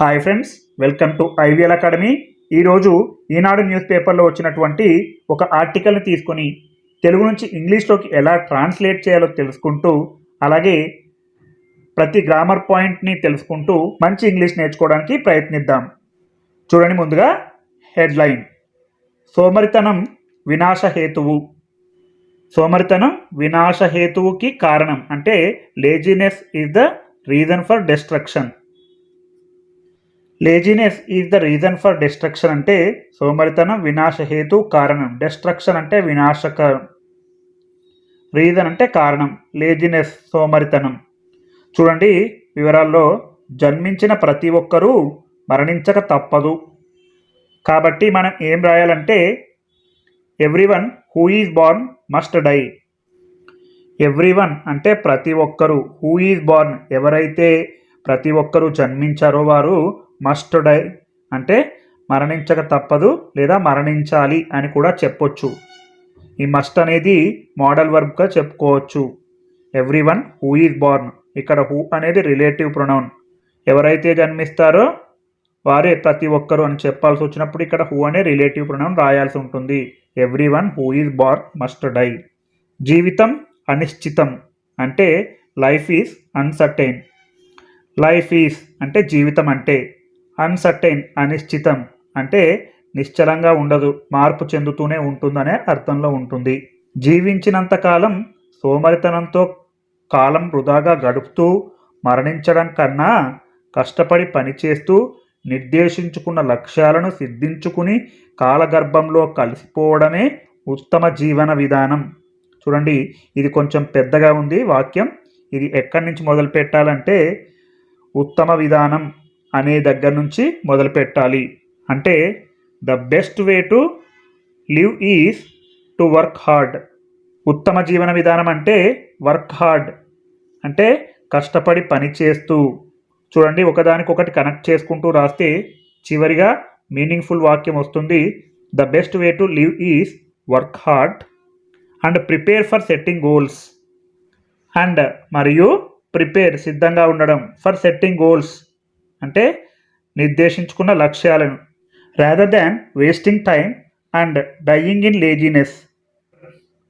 Hi friends welcome to IVL academy. ఈరోజు Eenadu news పేపర్లో వచ్చినటువంటి ఒక ఆర్టికల్ని తీసుకొని తెలుగు నుంచి ఇంగ్లీష్లోకి ఎలా ట్రాన్స్లేట్ చేయాలో తెలుసుకుంటూ అలాగే ప్రతి గ్రామర్ పాయింట్ని తెలుసుకుంటూ మంచి ఇంగ్లీష్ నేర్చుకోవడానికి ప్రయత్నిద్దాం. చూడండి ముందుగా హెడ్లైన్. సోమరితనం వినాశహేతువు సోమరితనం వినాశహేతువుకి కారణం అంటే laziness is the reason for destruction laziness is the reason for destruction అంటే సోమరితనం వినాశహేతు కారణం. డిస్ట్రక్షన్ అంటే వినాశకరం. రీజన్ అంటే కారణం. లేజినెస్ సోమరితనం. చూడండి వివరాల్లో. జన్మించిన ప్రతి ఒక్కరూ మరణించక తప్పదు. కాబట్టి మనం ఏం రాయాలంటే everyone who is born must die. Everyone అంటే ప్రతి ఒక్కరు. హూ ఈజ్ బార్న్ ఎవరైతే ప్రతి ఒక్కరూ జన్మించారో వారు మస్ట్ డై అంటే మరణించక తప్పదు లేదా మరణించాలి అని కూడా చెప్పొచ్చు. ఈ మస్ట్ అనేది మోడల్ వర్బ్గా చెప్పుకోవచ్చు. Every one who is born ఇక్కడ హూ అనేది రిలేటివ్ ప్రొనౌన్. ఎవరైతే జన్మిస్తారో వారే ప్రతి ఒక్కరు అని చెప్పాల్సి వచ్చినప్పుడు ఇక్కడ హూ అనే రిలేటివ్ ప్రొనౌన్ రాయాల్సి ఉంటుంది. Every one who is born must die జీవితం అనిశ్చితం అంటే life is uncertain life is అంటే జీవితం అంటే అన్సర్టైన్ అనిశ్చితం అంటే నిశ్చలంగా ఉండదు మార్పు చెందుతూనే ఉంటుందనే అర్థంలో ఉంటుంది. జీవించినంత కాలం సోమరితనంతో కాలం వృధాగా గడుపుతూ మరణించడం కన్నా కష్టపడి పనిచేస్తూ నిర్దేశించుకున్న లక్ష్యాలను సిద్ధించుకుని కాలగర్భంలో కలిసిపోవడమే ఉత్తమ జీవన విధానం. చూడండి ఇది కొంచెం పెద్దగా ఉంది వాక్యం. ఇది ఎక్కడి నుంచి మొదలు పెట్టాలంటే ఉత్తమ విధానం. అనే దగ్గర నుంచి మొదలు పెట్టాలి అంటే the best way to live is to work hard. ఉత్తమ జీవన విధానం అంటే వర్క్ హార్డ్. అంటే కష్టపడి పని చేస్తూ. చూడండి ఒకదానికొకటి కనెక్ట్ చేసుకుంటూ రాస్తే చివరిగా మీనింగ్ఫుల్ వాక్యం వస్తుంది the best way to live is work hard and prepare for setting goals. And మరియు ప్రిపేర్ సిద్ధంగా ఉండడం ఫర్ సెట్టింగ్ గోల్స్. అంటే నిర్దేశించుకున్న లక్ష్యాలను rather than wasting time and dying in laziness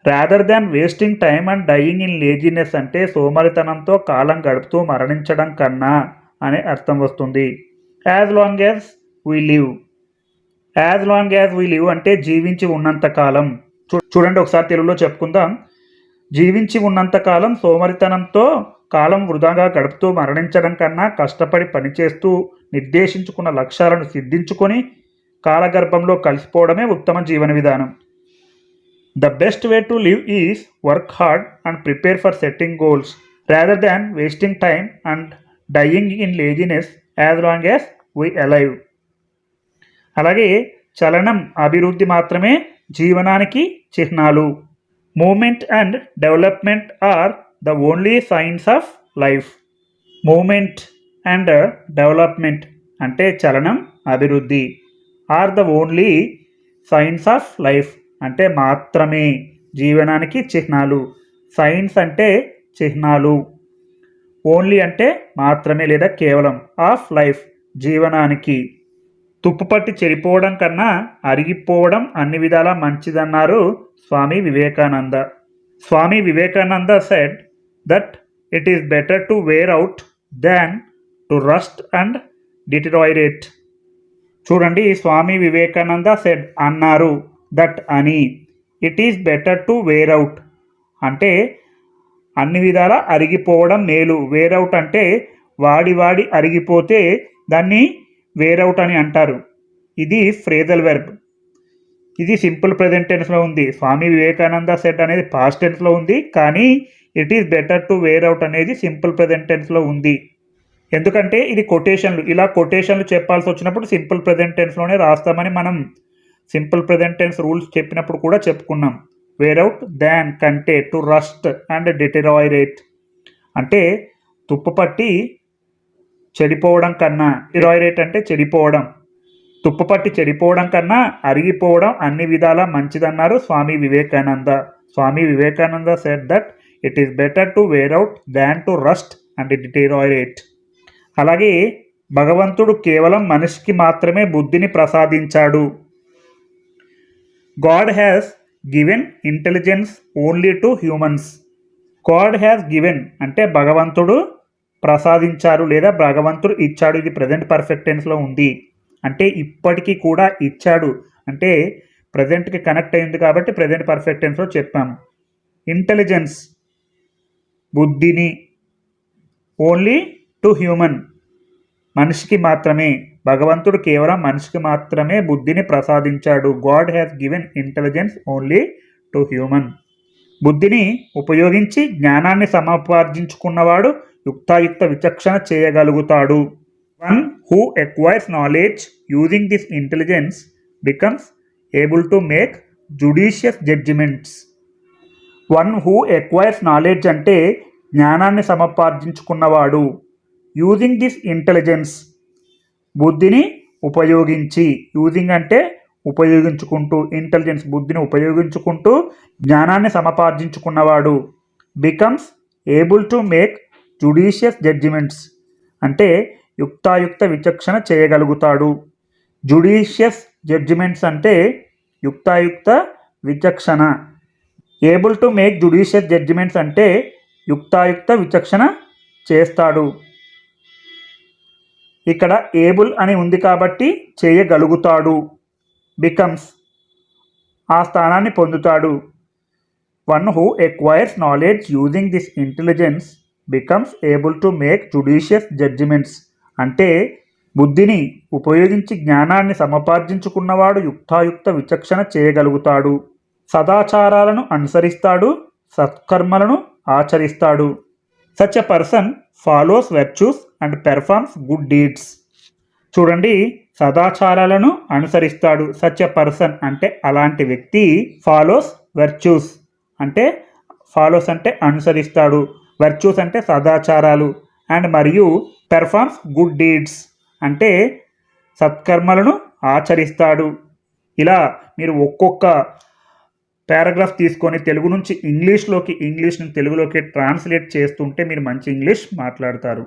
rather than wasting time and dying in laziness అంటే సోమరితనంతో కాలం గడుపుతూ మరణించడం కన్నా అనే అర్థం వస్తుంది. As long as we live as long as we live అంటే జీవించి ఉన్నంత కాలం. చూ- చూడండి ఒకసారి తెలుగులో చెప్పుకుందాం. జీవించి ఉన్నంతకాలం సోమరితనంతో కాలం వృధాగా గడుపుతూ మరణించడం కన్నా కష్టపడి పనిచేస్తూ నిర్దేశించుకున్న లక్ష్యాలను సిద్ధించుకొని కాలగర్భంలో కలిసిపోవడమే ఉత్తమ జీవన విధానం. The best way to live is work hard and prepare for setting goals rather than wasting time and dying in laziness as long as we alive అలాగే చలనం అభివృద్ధి మాత్రమే జీవనానికి చిహ్నాలు. Movement and development are the only signs of life movement and development అంటే చలనం అభివృద్ధి are the only signs of life అంటే మాత్రమే జీవనానికి చిహ్నాలు. సైన్స్ అంటే చిహ్నాలు. ఓన్లీ అంటే మాత్రమే లేదా కేవలం ఆఫ్ లైఫ్ జీవనానికి. తుప్పుపట్టి చెడిపోవడం కన్నా అరిగిపోవడం అన్ని విధాలా మంచిదన్నారు Swami Vivekananda. Swami Vivekananda said that it is better to wear out than to rust and deteriorate చూడండి స్వామి వివేకానంద సెడ్ అన్నారు దట్ అని. It is better to wear out అంటే అన్ని విధాల అరిగిపోవడం మేలు. వేర్ అవుట్ అంటే వాడి వాడి అరిగిపోతే దాన్ని వేరౌట్ అని అంటారు. ఇది ఫ్రేజల్ వెర్బ్ ఇది సింపుల్ ప్రజెంట్ టెన్స్లో ఉంది. స్వామి వివేకానంద సెట్ అనేది పాస్ట్ టెన్స్లో ఉంది. కానీ it is better to wear out అనేది సింపుల్ ప్రజెంట్ టెన్స్లో ఉంది. ఎందుకంటే ఇది కొటేషన్లు ఇలా కొటేషన్లు చెప్పాల్సి వచ్చినప్పుడు సింపుల్ ప్రజెంట్ టెన్స్లోనే రాస్తామని మనం సింపుల్ ప్రజెంట్ టెన్స్ రూల్స్ చెప్పినప్పుడు కూడా చెప్పుకున్నాం. వేరౌట్ దాన్ కంటే టు రస్ట్ అండ్ డిటెరాయిరేట్ అంటే తుప్పు పట్టి చెడిపోవడం కన్నా డిరాయిరేట్ అంటే చెడిపోవడం. తుప్పుపట్టి చెడిపోవడం కన్నా అరిగిపోవడం అన్ని విధాలా మంచిదన్నారు Swami Vivekananda. Swami Vivekananda said that it is better to wear out than to rust and deteriorate అలాగే భగవంతుడు కేవలం మనిషికి మాత్రమే బుద్ధిని ప్రసాదించాడు. God has given intelligence only to humans God has given అంటే భగవంతుడు ప్రసాదించారు లేదా భగవంతుడు ఇచ్చాడు. ఇది ప్రజెంట్ పర్ఫెక్ట్ టెన్స్లో ఉంది. అంటే ఇప్పటికీ కూడా ఇచ్చాడు. అంటే ప్రజెంట్కి కనెక్ట్ అయింది కాబట్టి ప్రజెంట్ పర్ఫెక్ట్ టెన్స్లో చెప్పాము ఇంటెలిజెన్స్ బుద్ధిని ఓన్లీ టు హ్యూమన్ మనిషికి మాత్రమే భగవంతుడు కేవలం మనిషికి మాత్రమే బుద్ధిని ప్రసాదించాడు. God has given intelligence only to human బుద్ధిని ఉపయోగించి జ్ఞానాన్ని సముపార్జించుకున్నవాడు యుక్తాయుక్త విచక్షణ చేయగలుగుతాడు. One who acquires knowledge using this intelligence becomes able to make judicious judgements one who acquires knowledge అంటే జ్ఞానాన్ని సమపార్జించుకున్నవాడు. యూజింగ్ దిస్ ఇంటెలిజెన్స్ బుద్ధిని ఉపయోగించి యూజింగ్ అంటే ఉపయోగించుకుంటూ ఇంటెలిజెన్స్ బుద్ధిని ఉపయోగించుకుంటూ జ్ఞానాన్ని సమపార్జించుకున్నవాడు. Becomes able to make judicious judgements అంటే యుక్తాయుక్త విచక్షణ చేయగలుగుతాడు. జుడిషియస్ జడ్జిమెంట్స్ అంటే యుక్తాయుక్త విచక్షణ. Able to make judicious judgements అంటే యుక్తాయుక్త విచక్షణ చేస్తాడు. ఇక్కడ ఏబుల్ అని ఉంది కాబట్టి చేయగలుగుతాడు. బికమ్స్ ఆ స్థానాన్ని పొందుతాడు. One who acquires knowledge using this intelligence becomes able to make judicious judgements అంటే బుద్ధిని ఉపయోగించి జ్ఞానాన్ని సమపార్జించుకున్నవాడు యుక్తాయుక్త విచక్షణ చేయగలుగుతాడు. సదాచారాలను అనుసరిస్తాడు సత్కర్మలను ఆచరిస్తాడు. Such a person follows virtues and performs good deeds చూడండి సదాచారాలను అనుసరిస్తాడు. సచ్ ఎ పర్సన్ అంటే అలాంటి వ్యక్తి ఫాలోస్ వెర్చ్యూస్ అంటే ఫాలోస్ అంటే అనుసరిస్తాడు. వెర్చ్యూస్ అంటే సదాచారాలు అండ్ మరియు పెర్ఫార్మ్స్ గుడ్ డీడ్స్ అంటే సత్కర్మలను ఆచరిస్తాడు. ఇలా మీరు ఒక్కొక్క పారాగ్రాఫ్ తీసుకొని తెలుగు నుంచి ఇంగ్లీష్లోకి ఇంగ్లీష్ నుంచి తెలుగులోకి ట్రాన్స్లేట్ చేస్తుంటే మీరు మంచి ఇంగ్లీష్ మాట్లాడతారు.